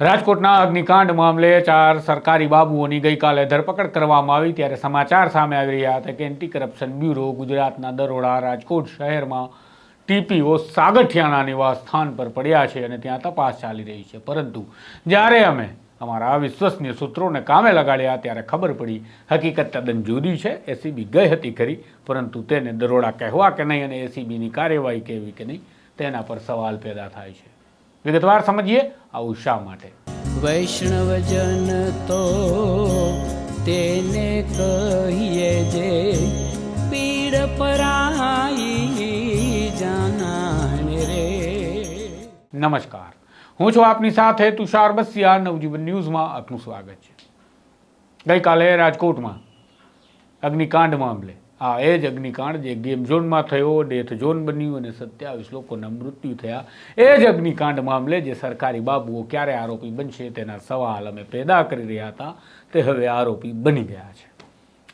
રાજકોટના અગ્નિકાંડ મામલે ચાર સરકારી બાબુઓની ગઈકાલે ધરપકડ કરવામાં આવી ત્યારે સમાચાર સામે આવી રહ્યા હતા કે એન્ટી કરપ્શન બ્યુરો ગુજરાતના દરોડા રાજકોટ શહેરમાં ટીપીઓ સાગઠિયાના નિવાસ સ્થાન પર પડ્યા છે અને ત્યાં તપાસ ચાલી રહી છે. પરંતુ જ્યારે અમે અમારા વિશ્વસનીય સૂત્રોને કામે લગાડ્યા ત્યારે ખબર પડી, હકીકત તદ્દન જુદી છે એસીબી ગઈ હતી ખરી, પરંતુ તેને દરોડા કહેવા કે નહીં અને એસીબીની કાર્યવાહી કેવી કે નહીં તેના પર સવાલ પેદા થાય છે. વિગતવાર સમજીએ આવું શા માટે? વૈષ્ણવજન તો તેને કહીએ જે પીડ પરાઈ જાનાને રે. નમસ્કાર. હું છું આપની સાથે તુષાર બસિયા નવજીવન ન્યૂઝમાં આપનું સ્વાગત છે. ગઈકાલે રાજકોટમાં અગ્નિકાંડ મામલે આ એ જ અગ્નિકાંડ જે ગેમ ઝોનમાં થયો, ડેથ ઝોન બન્યું અને સત્યાવીસ લોકોના મૃત્યુ થયા. એ જ અગ્નિકાંડ મામલે જે સરકારી બાબુઓ ક્યારે આરોપી બનશે તેના સવાલ અમે પેદા કરી રહ્યા હતા. તે હવે આરોપી બની ગયા છે.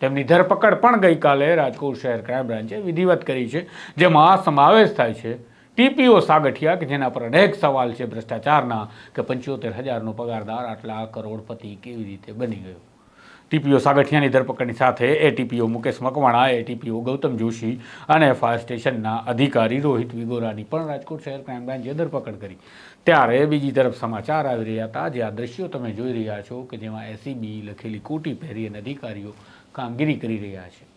તેમની ધરપકડ પણ ગઈકાલે રાજકોટ શહેર ક્રાઇમ બ્રાન્ચે વિધિવત કરી છે, જેમાં સમાવેશ થાય છે. ટીપીઓ સાગઠિયા કે જેના પર અનેક સવાલ છે ભ્રષ્ટાચારના, કે પંચોતેર હજારનો પગારદાર આટલા કરોડપતિ કેવી રીતે બની ગયો? ટીપીઓ સાગઠિયાની ધરપકડની સાથે એટીપીઓ મુકેશ મકવાણા, એટીપીઓ ગૌતમ જોશી અને ફાયર સ્ટેશનના અધિકારી રોહિત વિગોરાની પણ રાજકોટ શહેર ક્રાઇમ બ્રાન્ચે ધરપકડ કરી. ત્યારે બીજી તરફ સમાચાર આવી રહ્યા હતા. જે આ દ્રશ્યો તમે જોઈ રહ્યા છો કે જેમાં એસીબી લખેલી કોટી પહેરી અને અધિકારીઓ કામગીરી કરી રહ્યા છે.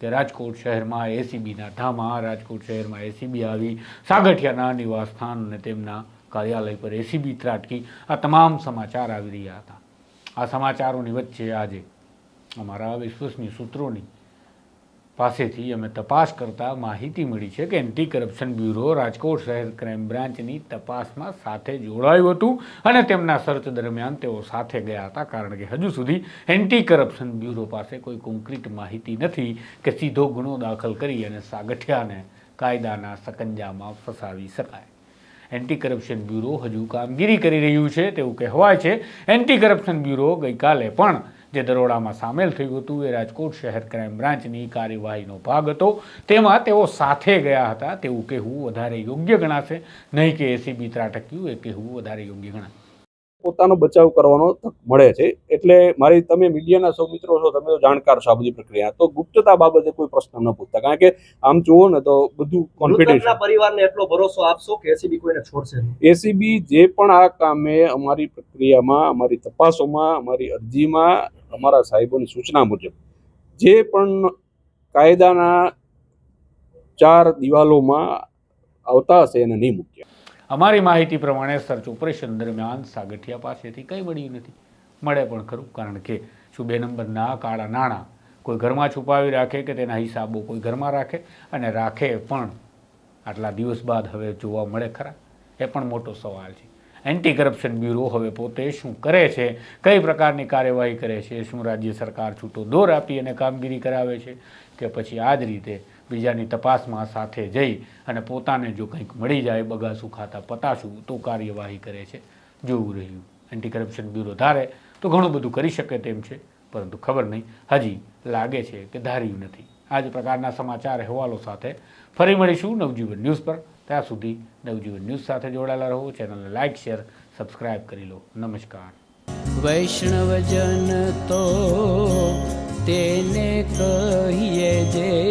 કે રાજકોટ શહેરમાં એસીબીના ધામા, રાજકોટ શહેરમાં એસીબી આવી, સાગઠિયાના નિવાસ સ્થાન અને તેમના કાર્યાલય પર એસીબી ત્રાટકી, આ તમામ સમાચાર આવી રહ્યા હતા. આ સમાચારોની વચ્ચે આજે અમારા વિશ્વસનીય સૂત્રોની પાસેથી અમે તપાસ કરતા માહિતી મળી છે કે એન્ટી કરપ્શન બ્યુરો રાજકોટ શહેર ક્રાઇમ બ્રાન્ચની તપાસમાં સાથે જોડાયું હતું અને તેમના સર્ચ દરમિયાન તેઓ સાથે ગયા હતા. કારણ કે હજુ સુધી એન્ટી કરપ્શન બ્યુરો પાસે કોઈ કોન્ક્રીટ માહિતી નથી કે સીધો ગુનો દાખલ કરી અને સાગઠિયાને કાયદાના સકંજામાં ફસાવી શકાય. એન્ટી કરપ્શન બ્યુરો હજુ કામગીરી કરી રહ્યું છે, તેવું કહેવાય છે. એન્ટી કરપ્શન બ્યુરો ગઈકાલે પણ જે દરોડામાં સામેલ થયું હતું, એ રાજકોટ શહેર ક્રાઇમ બ્રાન્ચની કાર્યવાહીનો ભાગ હતો. તેમાં તેઓ સાથે ગયા હતા. તેવું કહેવું વધારે યોગ્ય ગણાશે. નહીં કે એસીબી ત્રાટક્યું, એ કહેવું વધારે યોગ્ય ગણાશે. પોતાનો બચાવ કરવાનો તક મળે છે. એટલે મારી તમે મીડિયાના સૌ મિત્રો છો તમે તો જાણકાર છો આ બધી પ્રક્રિયા. તો ગુપ્તતા બાબતે કોઈ પ્રશ્ન ન પૂછતા. કારણ કે આમ જુઓ ને તો બધું કોન્ફિડન્સ પરિવારને એટલો ભરોસો આપશો કે એસીબી કોઈને છોડશે એસીબી જે પણ આ કામે અમારી પ્રક્રિયામાં અમારી તપાસોમાં અમારી અરજીમાં અમારા સાહેબોની સૂચના મુજબ જે પણ કાયદાના ચાર દિવાલોમાં આવતા હશે એને નહીં મૂક્યા. અમારી માહિતી પ્રમાણે સર્ચ ઓપરેશન દરમિયાન સાગઠિયા પાસેથી કંઈ મળ્યું નથી. મળે પણ ખરું, કારણ કે શું બે નંબરના કાળા નાણાં કોઈ ઘરમાં છુપાવી રાખે કે તેના હિસાબો કોઈ ઘરમાં રાખે અને રાખે પણ આટલા દિવસ બાદ હવે જોવા મળે ખરા? એ પણ મોટો સવાલ છે. એન્ટી કરપ્શન બ્યુરો હવે પોતે શું કરે છે? કઈ પ્રકારની કાર્યવાહી કરે છે? શું રાજ્ય સરકાર છૂટો દોર આપી અને કામગીરી કરાવે છે? કે પછી આ જ રીતે બીજાની તપાસમાં સાથે જઈ અને પોતાને જો કંઈક મળી જાય બગાસું ખાતા પતાશું, તો કાર્યવાહી કરે છે. જોવું રહ્યું. એન્ટી કરપ્શન બ્યુરો ધારે તો ઘણું બધું કરી શકે તેમ છે, પરંતુ ખબર નહીં. હજી લાગે છે કે ધાર્યું નથી. આ જ પ્રકારના સમાચાર અહેવાલો સાથે ફરી મળીશું નવજીવન ન્યૂઝ પર. ત્યાં સુધી નવજીવન ન્યૂઝ સાથે જોડાયેલા રહો. ચેનલને લાઇક શેર, સબસ્ક્રાઇબ કરી લો. નમસ્કાર. વૈષ્ણવજન તો તેને કહીએ જે